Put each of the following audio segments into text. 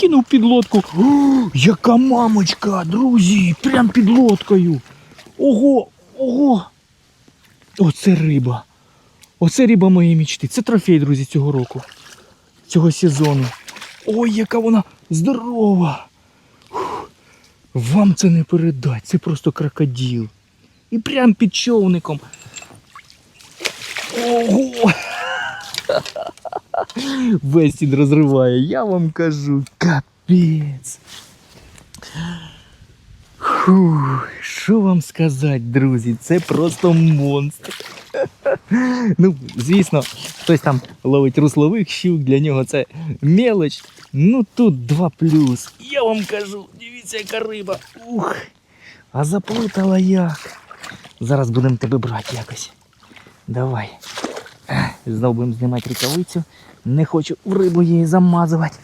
кинув під лодку. О, яка мамочка, друзі, прям під лодкою. Ого, ого. Оце риба. Оце риба моєї мічти. Це трофей, друзі, цього року. Цього сезону. Ой, яка вона здорова. Вам це не передать, це просто крокодил. І прям під човником. Ого! Весь він розриває, я вам кажу, капець. Що вам сказати, друзі, це просто монстр. Ну, звісно, хтось там ловить руслових щук, для нього це мелоч. Ну тут два плюс. Я вам кажу, дивіться, яка риба. Ух. А заплутала як. Зараз будемо тебе брати якось. Давай. Знов будемо знімати рукавицю. Не хочу в рибу її замазувати.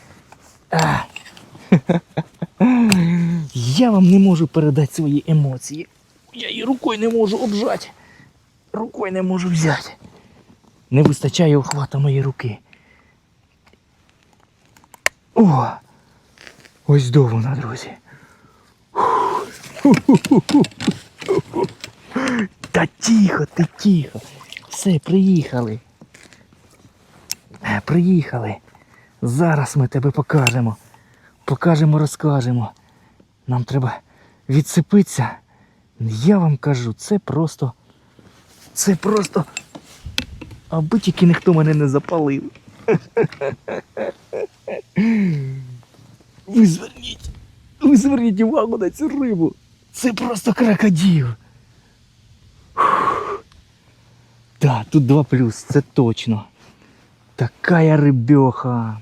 Я вам не можу передати свої емоції. Я її рукою не можу обжати. Рукою не можу взяти. Не вистачає охвата моєї руки. О! Ось до вона, друзі. Та тихо, ти тихо. Все, приїхали. Е, Приїхали. Зараз ми тебе покажемо. Покажемо, розкажемо. Нам треба відсипитися. Я вам кажу, це просто. Це просто. Аби тільки ніхто мене не запалив. Ви зверніть. Ви зверніть увагу на цю рибу. Це просто крокодил. Так, тут два плюс, це точно. Такая рыбеха.